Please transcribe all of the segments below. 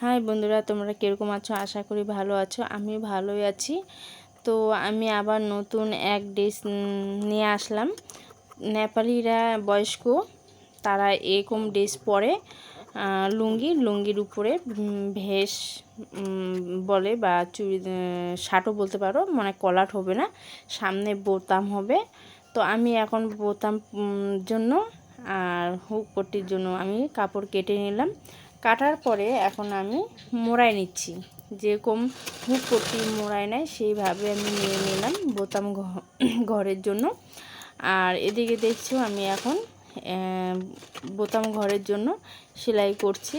High বন্ধুরা, তোমরা কীরকম আছো? আশা করি ভালো আছো। আমি ভালোই আছি। তো আমি আবার নতুন এক ড্রেস নিয়ে আসলাম। নেপালিরা বয়স্ক, তারা এরকম ড্রেস পরে লুঙ্গি, লুঙ্গির উপরে ভেস বলে বা চুড়ি শার্টও বলতে পারো মানে কলাট হবে না, সামনে বোতাম হবে। তো আমি এখন বোতাম জন্য আর হুক পট্টির জন্য আমি কাপড় কেটে নিলাম। কাটার পরে এখন আমি মোড়াই নিচ্ছি। যেরকম হুক পট্টি মোড়াই নেয়, সেইভাবে আমি নিয়ে নিলাম বোতাম ঘরের জন্য। আর এদিকে দেখছ আমি এখন বোতাম ঘরের জন্য সেলাই করছি।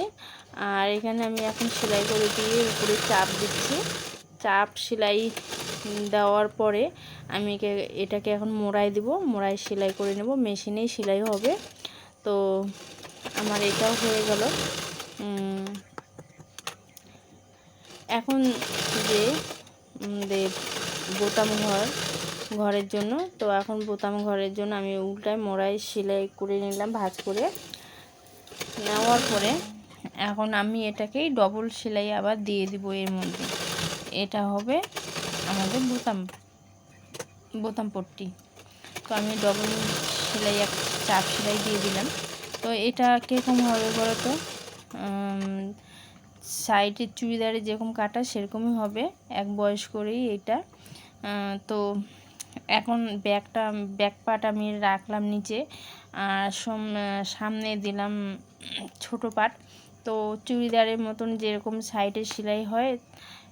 আর এখানে আমি এখন সেলাই করে দিয়ে উপরে চাপ দিচ্ছি। চাপ সেলাই দেওয়ার পরে আমি এটাকে এখন মোড়াই দিব। মোড়াই সেলাই করে নেব। মেশিনেই সেলাই হবে। তো আমার এটাও হয়ে গেল। এখন যে বোতাম ঘর, ঘরের জন্য, তো এখন বোতাম ঘরের জন্য আমি উল্টায় মোড়াই সেলাই করে নিলাম, ভাজ করে। নেওয়ার পরে এখন আমি এটাকেই ডবল সেলাই আবার দিয়ে দিব এর মধ্যে। এটা হবে আমাদের বোতাম বোতাম পট্টি। তো আমি ডবল সেলাই এক চাপ সেলাই দিয়ে দিলাম। তো এটা কীরকম হবে বলো তো? সাইডের চুড়িদারে যেরকম কাটা, সেরকমই হবে। এক বয়স করেই এটা তো এখন ব্যাগটা ব্যাক পাট আমি রাখলাম নিচে। আর সামনে দিলাম ছোট পাট। তো চুড়িদারের মতন যেরকম সাইডে সেলাই হয়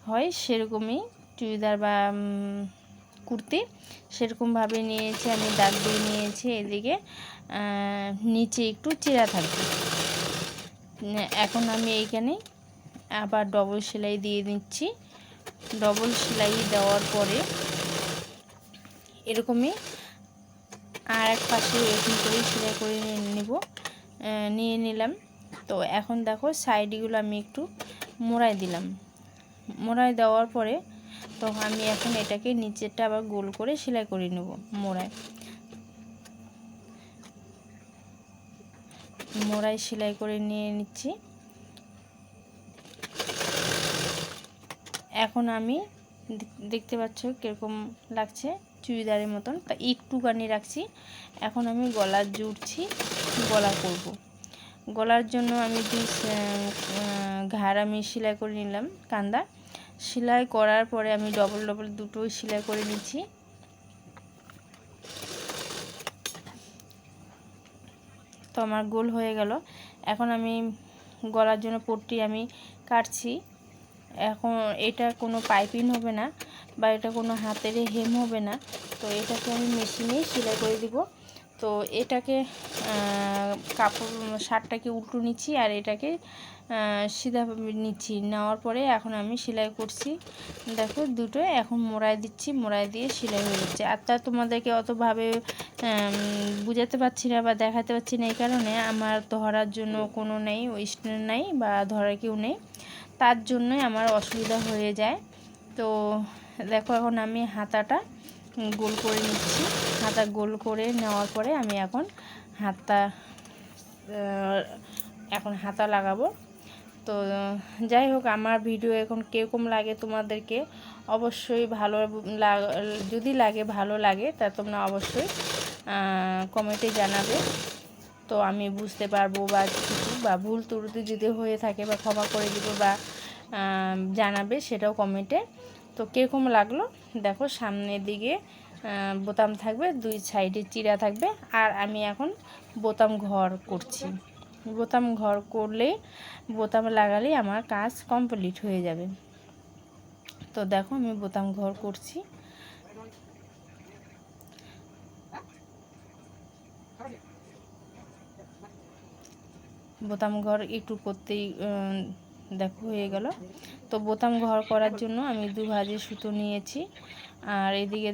হয় সেরকমই চুড়িদার বা কুর্তি সেরকমভাবে নিয়েছি আমি, দাগ দিয়ে নিয়েছি এদিকে। নিচে একটু চেরা থাকবে। এখন আমি এইখানে আবার ডবল সেলাই দিয়ে দিচ্ছি। ডবল সেলাই দেওয়ার পরে এরকমই আর এক পাশে এরকম করেই সেলাই করে নেব নিয়ে নিলাম। তো এখন দেখো সাইডগুলো আমি একটু মোড়াই দিলাম। মোড়াই দেওয়ার পরে তো আমি এখন এটাকে নিচেরটা আবার গোল করে সেলাই করে নেব, মোড়ায়। মোড়াই সেলাই করে নিয়ে নিচ্ছি। এখন আমি দেখতে পাচ্ছ কীরকম লাগছে চুড়িদারের মতন। তা একটুখানি রাখছি। এখন আমি গলা জুড়ছি, গলা করব। গলার জন্য আমি দুই ঘাড় আমি সেলাই করে নিলাম, কান্দা। সেলাই করার পরে আমি ডবল ডবল দুটোই সেলাই করে নিচ্ছি। তো আমার গোল হয়ে গেল। এখন আমি গলার জন্য পট্টি আমি কাটছি। এখন এটা কোনো পাইপিং হবে না বা এটা কোনো হাতের হেম হবে না। তো এটাকে আমি মেশিনেই সেলাই করে দিব। তো এটাকে কাপড় শার্টটাকে উল্টো নিচ্ছি আর এটাকে সিধা নিচ্ছি। নেওয়ার পরে এখন আমি সেলাই করছি। দেখো দুটো, এখন মোড়াই দিচ্ছি মোড়াই দিয়ে সেলাই হয়ে যাচ্ছে। আর তা তোমাদেরকে অতভাবে বুঝাতে পারছি না বা দেখাতে পারছি না এই কারণে। আমার ধরার জন্য কোনো নেই স্ট্যান্ড নেই বা ধরার কেউ নেই। তার জন্যই আমার অসুবিধা হয়ে যায়। তো দেখো এখন আমি হাতাটা গোল করে নিচ্ছি। হাতা গোল করে নেওয়ার পরে আমি এখন হাতা এখন হাতা লাগাবো। তো, যাই হোক, আমার ভিডিও এখন কীরকম লাগে তোমাদেরকে অবশ্যই ভালো যদি লাগে, ভালো লাগে, তা তোমরা অবশ্যই কমেন্টে জানাবে। তো আমি বুঝতে পারব বা কিছু, বা ভুল ত্রুটি যদি হয়ে থাকে বা ক্ষমা করে দিব বা জানাবে, সেটাও কমেন্টে তো কীরকম লাগল? দেখো সামনের দিকে বোতাম থাকবে, দুই সাইডে চিরা থাকবে, আর আমি এখন বোতাম ঘর করছি। বোতাম ঘর করলেই বোতাম লাগালেই আমার কাজ কমপ্লিট হয়ে যাবে। তো দেখো আমি বোতাম ঘর করছি। বোতাম ঘর একটু করতেই দেখো, হয়ে গেল। তো বোতাম ঘর করার জন্য আমি দু ভাজে সুতো নিয়েছি। আর এদিকে